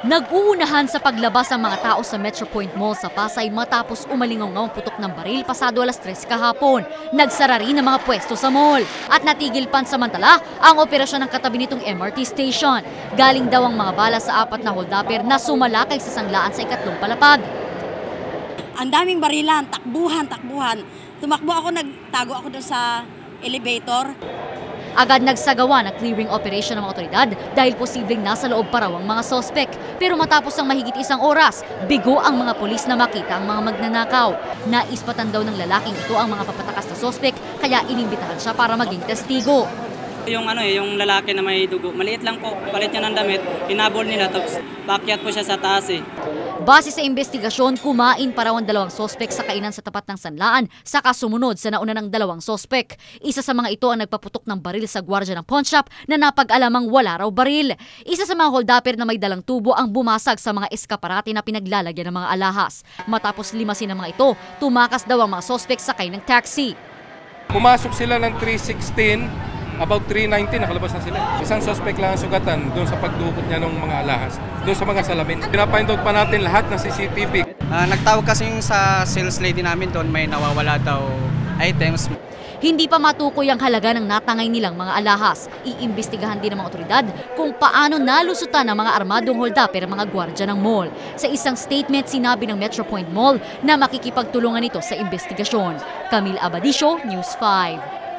Nag-uunahan sa paglabas ang mga tao sa Metro Point Mall sa Pasay matapos umalingaw ang putok ng baril pasado alas 3 kahapon. Nagsara rin ang mga pwesto sa mall at natigil pansamantala ang operasyon ng katabi nitong MRT station. Galing daw ang mga bala sa apat na holdapper na sumalakay sa sanglaan sa ikatlong palapag. Ang daming barilan, takbuhan, takbuhan. Tumakbo ako, nagtago ako doon sa elevator. Agad nagsagawa ng clearing operation ng mga otoridad dahil posibleng nasa loob pa raw ang mga sospek. Pero matapos ang mahigit isang oras, bigo ang mga polis na makita ang mga magnanakaw. Naispatan daw ng lalaking ito ang mga papatakas na sospek kaya inimbitahan siya para maging testigo. Yung ano eh, yung lalaki na may dugo, maliit lang po, palit niya ng damit, hinabol nila, tapos pakyat po siya sa taas eh. Base sa investigasyon, kumain pa raw ang dalawang sospek sa kainan sa tapat ng sanlaan, saka sumunod sa nauna ng dalawang sospek. Isa sa mga ito ang nagpaputok ng baril sa gwardya ng pawn shop na napag-alamang wala raw baril. Isa sa mga holdapper na may dalang tubo ang bumasag sa mga eskaparate na pinaglalagyan ng mga alahas. Matapos limasin ang mga ito, tumakas daw ang mga sospek sakay ng taxi. Pumasok sila ng 316, about 319 nakalabas na sila. Isang suspect lang ang sugatan doon sa pagdukot niya ng mga alahas, doon sa mga salamin. Pinapind out pa natin lahat ng CCTV. Ah, nagtawag kasi yung sa sales lady namin doon, may nawawala daw items. Hindi pa matukoy ang halaga ng natangay nilang mga alahas. Iimbestigahan din ng mga otoridad kung paano nalusutan ng mga armadong holdapper ang mga gwardya ng mall. Sa isang statement, sinabi ng Metro Point Mall na makikipagtulungan ito sa investigasyon. Camille Abadisio, News 5.